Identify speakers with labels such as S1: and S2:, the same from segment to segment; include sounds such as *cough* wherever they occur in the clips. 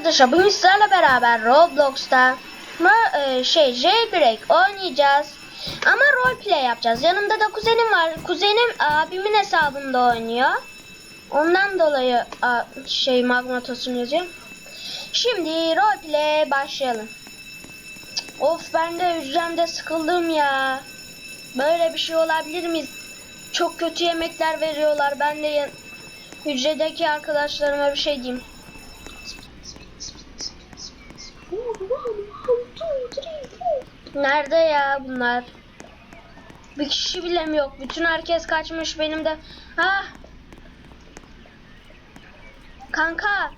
S1: arkadaşlar bugün sizlerle beraber Roblox'ta e, şey Jailbreak oynayacağız. Ama roleplay yapacağız. Yanımda da kuzenim var. Kuzenim abimin hesabında oynuyor. Ondan dolayı a, şey Magnatos'un yazıyor. Şimdi roleplay başlayalım. Of ben de hücremde sıkıldım ya. Böyle bir şey olabilir mi? Çok kötü yemekler veriyorlar. Ben de hücredeki arkadaşlarıma bir şey diyeyim. Nerede ya bunlar? Bir kişi bile mi yok? Bütün herkes kaçmış benim de. Ha? Kanka,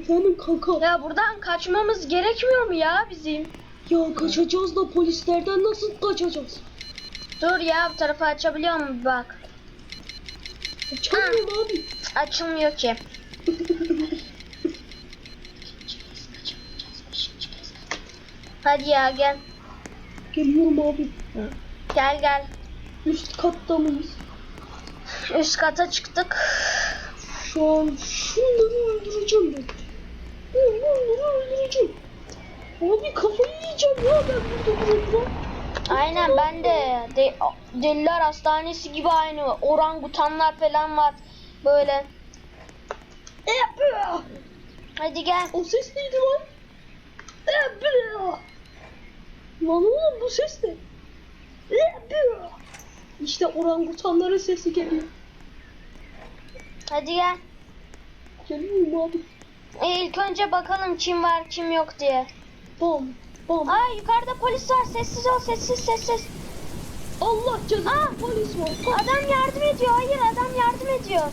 S2: Efendim kanka.
S1: ya buradan kaçmamız gerekmiyor mu ya bizim?
S2: Ya kaçacağız da polislerden nasıl kaçacağız?
S1: Dur ya bu tarafı açabiliyor mu? Bak.
S2: Açamıyorum abi.
S1: Açılmıyor ki. *laughs* Hadi ya gel.
S2: Geliyorum abi.
S1: Gel gel.
S2: Üst katta mıyız?
S1: Üst kata çıktık.
S2: Şu an şunları öldüreceğim ben. Onları öldüreceğim. Abi kafayı yiyeceğim ya ben burada burada.
S1: Aynen ben de, de deliler hastanesi gibi aynı orangutanlar falan var böyle. Hadi gel.
S2: O ses neydi lan? Lan oğlum bu ses ne? İşte orangutanların sesi geliyor.
S1: Hadi gel.
S2: Geliyorum abi.
S1: E, ilk önce bakalım kim var kim yok diye.
S2: Bam bam.
S1: Aa yukarıda polis var. Sessiz ol sessiz sessiz.
S2: Allah cezanı
S1: Aa!
S2: polis var. Kaç.
S1: Adam yardım ediyor. Hayır adam yardım ediyor.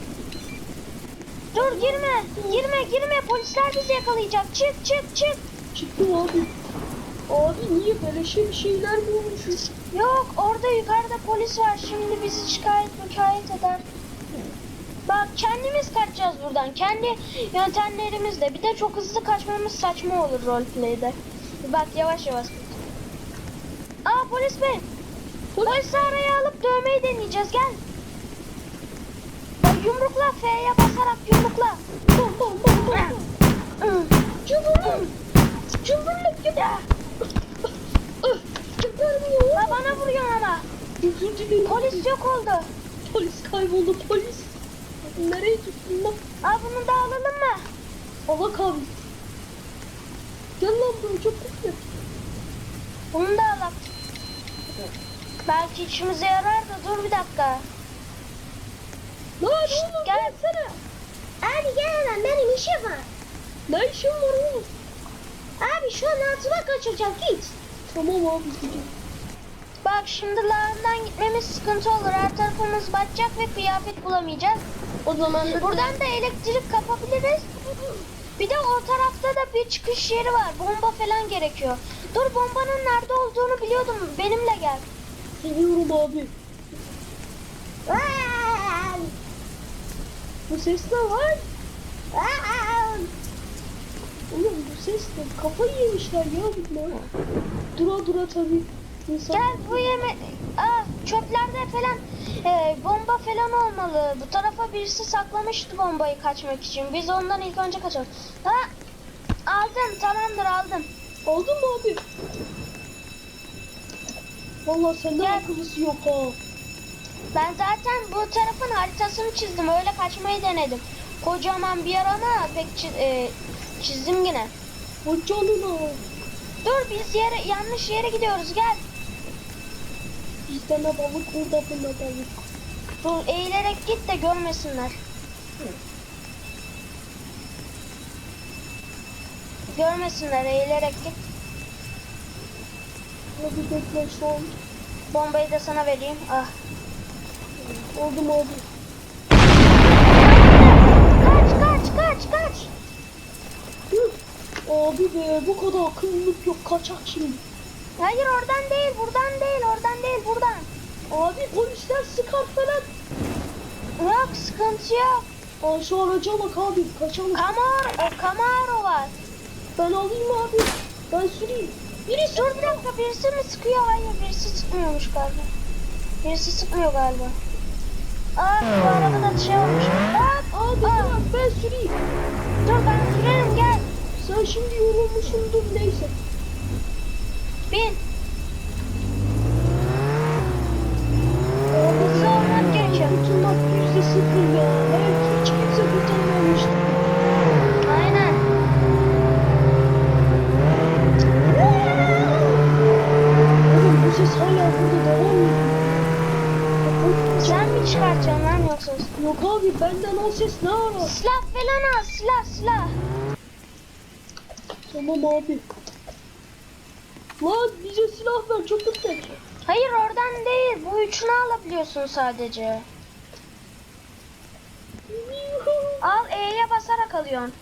S1: Dur girme. Girme girme. Polisler bizi yakalayacak. Çık çık çık.
S2: Çıktım abi. Abi niye beleşe bir şeyler bulmuşuz?
S1: Yok orada yukarıda polis var. Şimdi bizi şikayet mükayet eder. Bak kendimiz kaçacağız buradan. Kendi yöntemlerimizle. Bir de çok hızlı kaçmamız saçma olur roleplay'de. Bak yavaş yavaş. Aa polis bey. Polisi araya alıp dövmeyi deneyeceğiz. Gel. Yumrukla F'ye basarak yumrukla.
S2: Bam bam. bam.
S1: Cumhurluk. Cumhurluk Ha, bana vuruyorsun ama.
S2: Özür dilerim.
S1: Polis yok oldu.
S2: Polis kayboldu polis. Nereye tuttun lan?
S1: Aa bunu da alalım mı?
S2: Allah abi. Gel lan buraya çok kötü.
S1: Bunu da alalım. Belki işimize yarar da dur bir dakika.
S2: Lan oğlum
S1: Gel.
S2: gelsene.
S1: Abi gel hemen benim işim var.
S2: Ne işin var oğlum?
S1: Abi şu an altıma kaçacağım git.
S2: Tamam abi gidiyorum.
S1: Bak şimdi lağımdan gitmemiz sıkıntı olur. Her tarafımız batacak ve kıyafet bulamayacağız.
S2: O zaman da
S1: Buradan da elektrik kapabiliriz. Bir de o tarafta da bir çıkış yeri var. Bomba falan gerekiyor. Dur bombanın nerede olduğunu biliyordum. Benimle gel.
S2: gidiyorum abi. Bu ses ne var? Oğlum bu ses ne? Kafayı yemişler ya bunlar. Dura dura tabii. İnsan...
S1: Gel bu yeme... Aa, çöplerde falan e, bomba falan olmalı. Bu tarafa birisi saklamıştı bombayı kaçmak için. Biz ondan ilk önce kaçalım. Ha, aldım tamamdır aldım.
S2: Aldın mı abi? Vallahi senden
S1: Gel.
S2: akıllısı yok ha.
S1: Ben zaten bu tarafın haritasını çizdim. Öyle kaçmayı denedim. Kocaman bir yer ama pek e, çizdim yine.
S2: O canına.
S1: Dur biz yere yanlış yere gidiyoruz gel.
S2: Bizde ne balık burada bu ne balık.
S1: Dur eğilerek git de görmesinler. Görmesinler eğilerek git.
S2: Hadi bekle an.
S1: Bombayı da sana vereyim. Ah.
S2: Oldum abi.
S1: Kaç kaç kaç kaç.
S2: Abi be bu kadar akıllılık yok kaçak şimdi.
S1: Hayır oradan değil buradan değil oradan değil buradan.
S2: Abi polisler sıkar falan.
S1: Yok sıkıntı yok.
S2: Aa, şu araca bak abi kaçalım.
S1: Camaro, o Camaro var.
S2: Ben alayım abi. Ben süreyim.
S1: Birisi dur bir dakika birisi mi sıkıyor? Hayır birisi sıkmıyormuş galiba. Birisi sıkmıyor galiba. Aa bu arabada şey olmuş. Aa,
S2: Abi
S1: aa,
S2: bırak ben süreyim.
S1: dur ben sürerim gel.
S2: Sen şimdi yorulmuşsundur neyse.
S1: Bin. Hızlı olmak gerekiyor.
S2: Kurtulmak yüzde sıfır ya. Belki hiç kimse kurtaramamıştı.
S1: Aynen.
S2: Oğlum bu ses hala burada devam ediyor.
S1: Sen mi çıkartacaksın lan yoksa?
S2: Yok abi benden o ses ne ara?
S1: Silah falan al silah silah.
S2: Tamam abi. Lan bize silah ver çok ıstek.
S1: Hayır oradan değil. Bu üçünü alabiliyorsun sadece. Al E'ye basarak alıyorsun.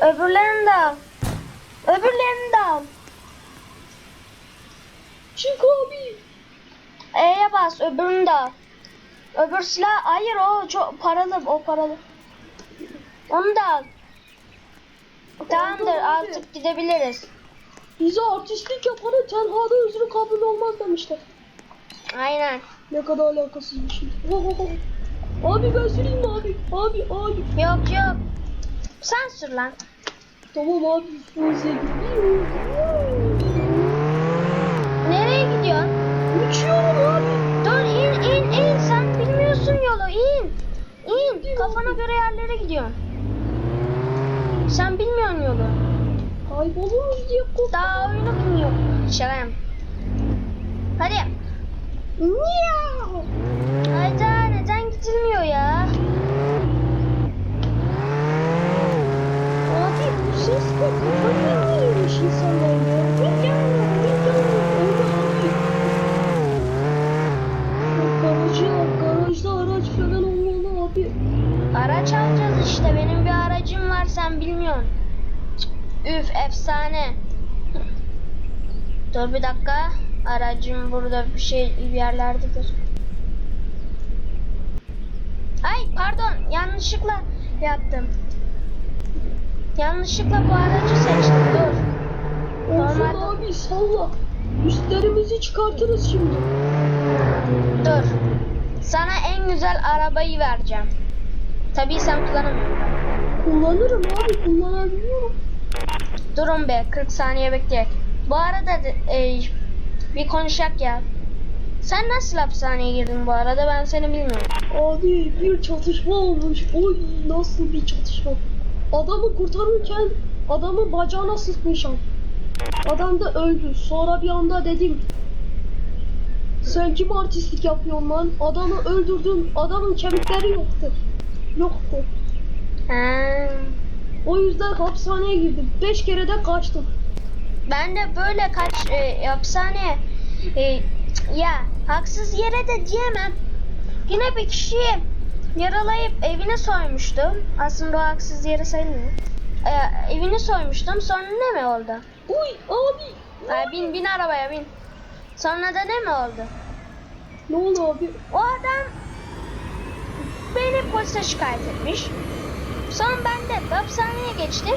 S1: Öbürlerini de al. Öbürlerini de al.
S2: Çık abi.
S1: E'ye bas öbürünü de al. Öbür silah hayır o çok paralı o paralı. Onu da al. Tamamdır artık gidebiliriz.
S2: Bize artistlik yapanı tenhada özrü kabul olmaz demişler.
S1: Aynen.
S2: Ne kadar alakasız bir şey. Oh, oh, oh. Abi ben süreyim mi abi? Abi abi.
S1: Yok yok. Sen sür lan.
S2: Tamam abi.
S1: Nereye gidiyorsun?
S2: Uçuyorum abi.
S1: Dur in in in sen bilmiyorsun yolu in. İn kafana göre yerlere gidiyorsun. Sen bilmiyorsun yolu.
S2: Kayboluruz diye korktum.
S1: Daha oyunu bilmiyor. Şalayım. Hadi.
S2: Miau.
S1: Hayda neden gidilmiyor ya?
S2: Abi bu ses de kafayı yemiş insanlar ya. Bir gelmiyor, bir gelmiyor. Abi. Garajı, garajda araç falan olmalı abi.
S1: Araç alacağız işte. Benim sen bilmiyorsun. Üf efsane. Dur bir dakika. Aracım burada bir şey bir yerlerdedir. Ay pardon yanlışlıkla yaptım. Yanlışlıkla bu aracı seçtim dur.
S2: Olsun abi salla. Üstlerimizi çıkartırız şimdi.
S1: Dur. Sana en güzel arabayı vereceğim. Tabii sen kullanamıyorsun.
S2: Kullanırım abi kullanabiliyorum.
S1: Durun be 40 saniye bekleyek. Bu arada e, bir konuşak ya. Sen nasıl hapishaneye girdin bu arada ben seni bilmiyorum.
S2: Abi bir çatışma olmuş. Oy nasıl bir çatışma. Adamı kurtarırken adamın bacağına sıkmışım. Adam da öldü. Sonra bir anda dedim. Sen kim artistlik yapıyorsun lan? Adamı öldürdün. Adamın kemikleri yoktu. Yoktu.
S1: Ha.
S2: O yüzden hapishaneye girdim. Beş kere de kaçtım.
S1: Ben de böyle kaç e, hapishaneye e, ya haksız yere de diyemem. Yine bir kişiyi yaralayıp evini soymuştum. Aslında o haksız yere sayılmıyor. E, evini soymuştum. Sonra ne mi oldu?
S2: Uy abi.
S1: Ay, bin bin arabaya bin. Sonra da ne mi oldu?
S2: Ne oldu abi?
S1: O adam beni polise şikayet etmiş. Sonra ben de hapishaneye geçtim.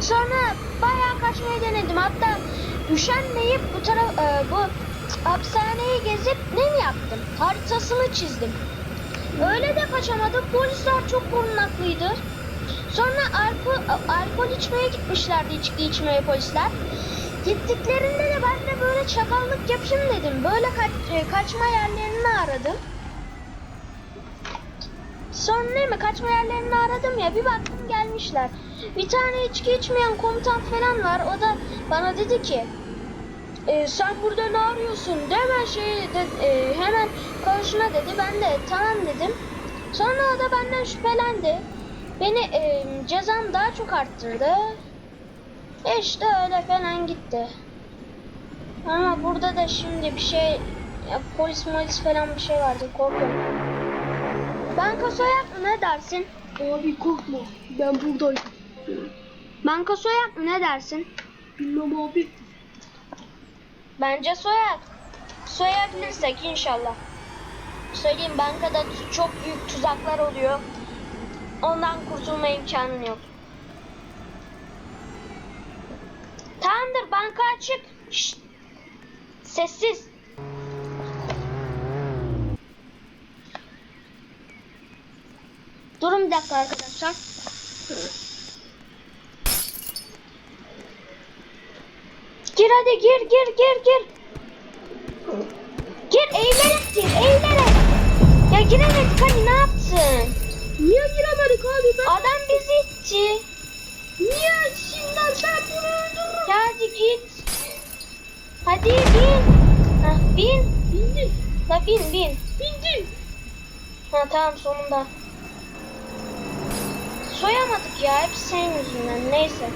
S1: Sonra bayağı kaçmayı denedim. Hatta üşenmeyip bu taraf e, bu hapishaneyi gezip ne mi yaptım? Haritasını çizdim. Öyle de kaçamadım. Polisler çok korunaklıydı. Sonra alkol, alkol içmeye gitmişlerdi içki içmeye polisler. Gittiklerinde de ben de böyle çakallık yapayım dedim. Böyle kaç- e, kaçma yerlerini aradım. Sonra ne mi kaçma yerlerini aradım ya bir baktım gelmişler. Bir tane içki içmeyen komutan falan var. O da bana dedi ki "E, sen burada ne arıyorsun? Hemen şey de, e, hemen karşına dedi. Ben de tamam dedim. Sonra o da benden şüphelendi. Beni e, cezam daha çok arttırdı. E işte öyle falan gitti. Ama burada da şimdi bir şey ya, polis molis falan bir şey vardı korkuyorum. Banka soyak mı ne dersin?
S2: Abi korkma. Ben buradayım.
S1: Banka soyak mı ne dersin?
S2: Bilmem abi.
S1: Bence soyak. Soyabilirsek inşallah. Söyleyeyim bankada çok büyük tuzaklar oluyor. Ondan kurtulma imkanın yok. Tamamdır banka açık. Şşt. Sessiz. Durun bir dakika arkadaşlar. Gir hadi gir gir gir gir. Gir eğilerek gir eğilerek. Ya giremedik hani ne yaptın?
S2: Niye giremedik abi ben?
S1: Adam bizi itti.
S2: Niye şimdi ben bunu öldürürüm?
S1: Ya hadi git. Hadi bin. Hah, bin.
S2: Bindim.
S1: La bin bin.
S2: Bindim.
S1: Ha tamam sonunda. Soyamadık ya hep senin yüzünden neyse.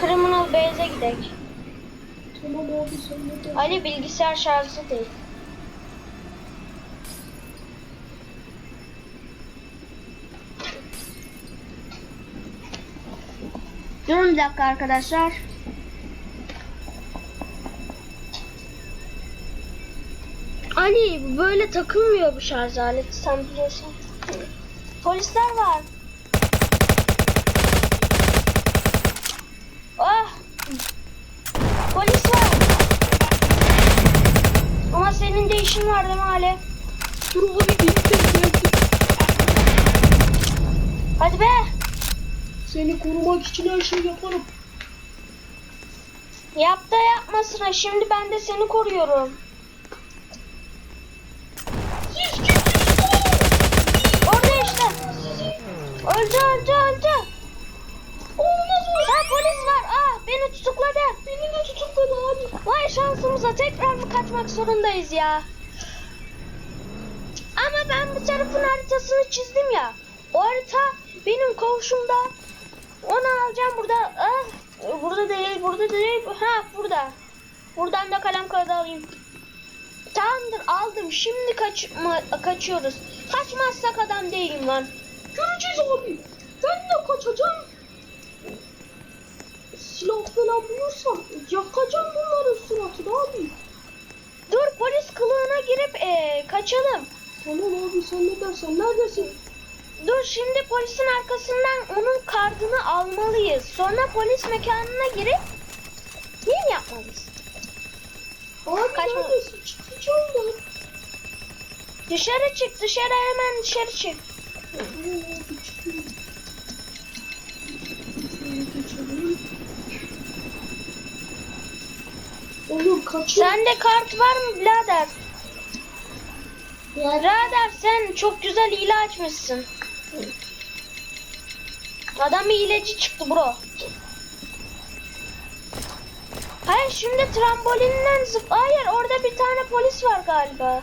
S1: Criminal Base'e gidelim.
S2: Tamam abi sen?
S1: Ali bilgisayar şarjı değil. Durun bir dakika arkadaşlar. Ali böyle takılmıyor bu şarj aleti sen biliyorsun. Polisler var. Ah! Polis var. Ama senin de işin var değil mi Ali?
S2: Dur bindim geldim.
S1: Hadi be.
S2: Seni korumak için her şeyi yaparım.
S1: Yap da yapmasına. Şimdi ben de seni koruyorum.
S2: Siz kimsiniz?
S1: Orada işte. Öldü öldü öldü.
S2: Olmaz mı?
S1: Ha polis var. Ah beni tutukladı.
S2: Beni de tutukladı abi.
S1: Vay şansımıza tekrar mı kaçmak zorundayız ya? Ama ben bu tarafın haritasını çizdim ya. O harita benim komşumda. Onu alacağım burada. Ah, burada değil, burada değil. Ha burada. Buradan da kalem kağıdı alayım. Tamamdır aldım. Şimdi kaçma, kaçıyoruz. Kaçmazsak adam değilim lan.
S2: Göreceğiz abi. Ben de kaçacağım. Silah falan bulursam yakacağım bunların suratını abi.
S1: Dur polis kılığına girip eee, kaçalım.
S2: Tamam abi sen ne dersen neredesin?
S1: Dur şimdi polisin arkasından onun kartını almalıyız. Sonra polis mekanına girip ne yapmalıyız?
S2: Abi
S1: Kaçma.
S2: neredesin? Çıkacağım ben.
S1: Dışarı çık dışarı hemen dışarı çık.
S2: Oğlum kaçıyor.
S1: Sende kart var mı birader?
S2: Ya
S1: Birader sen çok güzel hile açmışsın. Adam hileci çıktı bro. Hayır şimdi trambolinden zıp... Hayır orada bir tane polis var galiba.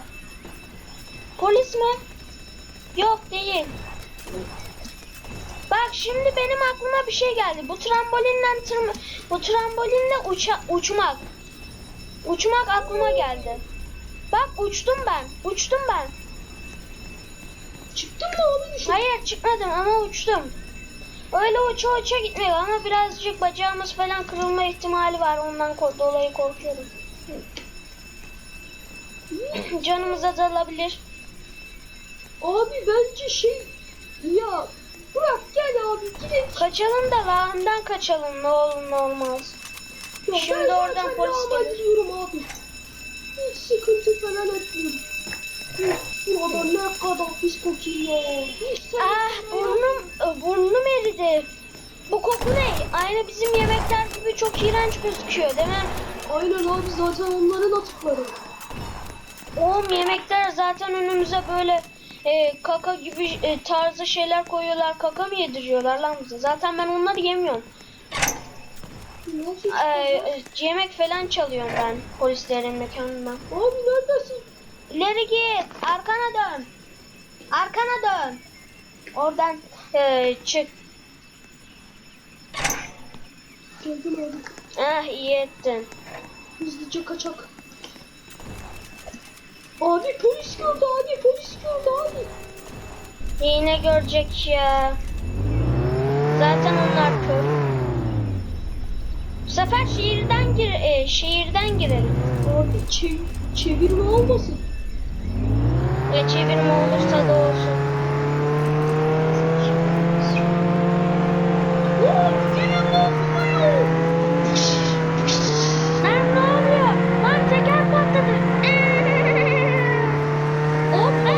S1: Polis mi? Yok değil. Bak şimdi benim aklıma bir şey geldi. Bu trambolinden tırma... Bu trambolinle uça... uçmak. Uçmak aklıma geldi. Bak uçtum ben. Uçtum ben.
S2: çıktın mı abi dışarı?
S1: Hayır çıkmadım ama uçtum. Öyle uça uça gitmiyor ama birazcık bacağımız falan kırılma ihtimali var. Ondan dolayı korkuyorum. Canımıza dalabilir.
S2: Abi bence şey ya bırak gel abi gidelim.
S1: Kaçalım da lağımdan kaçalım ne olur ne olmaz.
S2: Ya
S1: Şimdi
S2: ben
S1: oradan polis gelir.
S2: abi. Hiç sıkıntı falan etmiyorum. Üf, Burada ne kadar pis kokuyor
S1: Ah burnum, burnum eridi. Bu koku ne? Aynı bizim yemekler gibi çok iğrenç gözüküyor değil mi?
S2: Aynen abi zaten onların atıkları.
S1: Oğlum yemekler zaten önümüze böyle e, kaka gibi e, tarzı şeyler koyuyorlar. Kaka mı yediriyorlar lan bize? Zaten ben onları yemiyorum.
S2: Nasıl
S1: E,
S2: çıkacağız?
S1: e, yemek falan çalıyorum ben polislerin mekanından.
S2: Abi neredesin?
S1: İleri git. Arkana dön. Arkana dön. Oradan e, çık.
S2: Geldim abi.
S1: Ah iyi ettin.
S2: Hızlıca kaçak. Abi polis gördü abi polis gördü abi.
S1: Yine görecek ya. Zaten onlar kör. Bu sefer şehirden gir, e, şehirden girelim.
S2: Abi çev çevirme olmasın.
S1: Ya çevirme olursa da olsun.
S2: Oo, yine bozuluyor.
S1: Lan ne oluyor? Lan teker patladı.
S2: Abi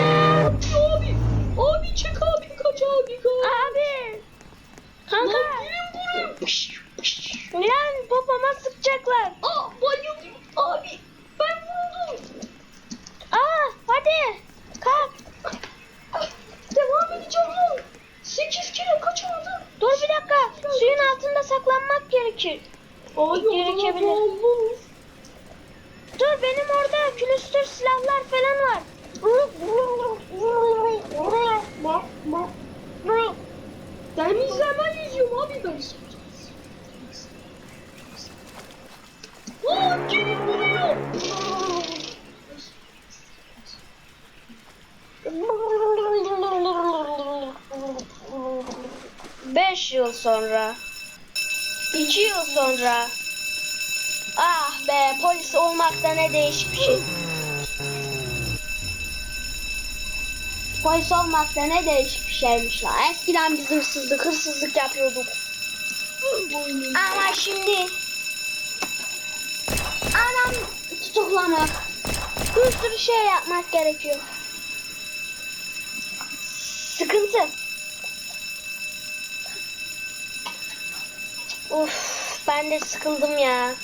S2: ne yapıyor abi? Abi
S1: Beş yıl sonra. İki yıl sonra. Ah be polis olmak da ne değişik bir şey. Polis olmak da ne değişik bir şeymiş la. Eskiden biz hırsızlık, hırsızlık yapıyorduk. Ama şimdi adam tutuklamak, bir sürü şey yapmak gerekiyor. Sıkıntı. Of ben de sıkıldım ya.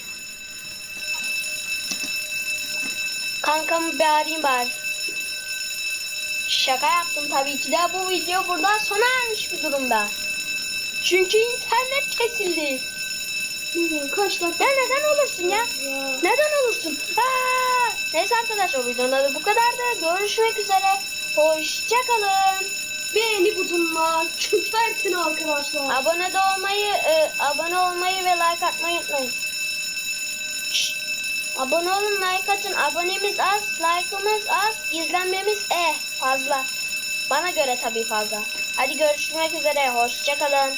S1: Kankamı bir arayayım bari. Şaka yaptım tabii ki de bu video buradan sona ermiş bir durumda. Çünkü internet kesildi.
S2: Kaç dakika?
S1: Ya neden olursun ya?
S2: Ya.
S1: Neden olursun? Aa! Neyse arkadaşlar videonun bu kadardı. Görüşmek üzere. Hoşçakalın.
S2: Beğeni butonuna küfretsin arkadaşlar.
S1: Abone de olmayı, e, abone olmayı ve like atmayı unutmayın. Abone olun, like atın. Abonemiz az, like'ımız az, izlenmemiz eh fazla. Bana göre tabii fazla. Hadi görüşmek üzere. Hoşçakalın.